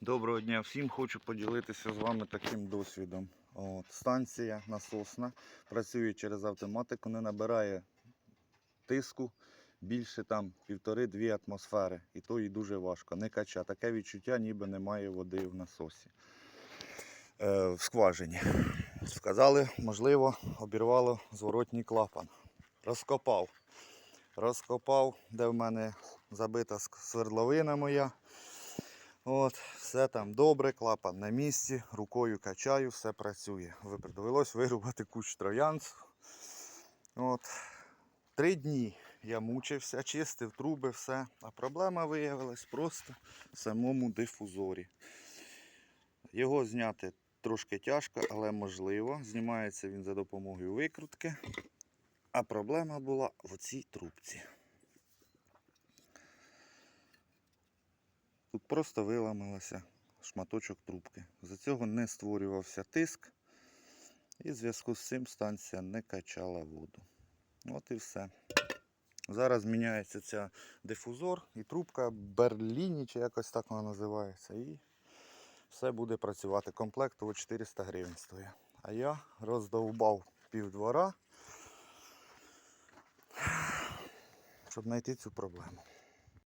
Доброго дня всім. Хочу поділитися з вами таким досвідом. От, станція насосна працює через автоматику, не набирає тиску більше там півтори-дві атмосфери. І то їй дуже важко. Не кача. Таке відчуття, ніби немає води в насосі. Е, в скважині. Сказали, можливо, обірвало зворотній клапан. Розкопав. Розкопав, де в мене забита свердловина моя. От, все там добре, клапан на місці, рукою качаю, все працює. Довелось вирубати куч троянців. От. Три дні я мучився, чистив труби, все. А проблема виявилась просто в самому дифузорі. Його зняти трошки тяжко, але можливо. Знімається він за допомогою викрутки. А проблема була в цій трубці. Тут просто виламалося шматочок трубки. За цього не створювався тиск, і в зв'язку з цим станція не качала воду. От і все. Зараз міняється ця дифузор і трубка Берліні, чи якось так вона називається. І все буде працювати. Комплект того 400 гривень стоїть. А я роздовбав півдвора, щоб знайти цю проблему.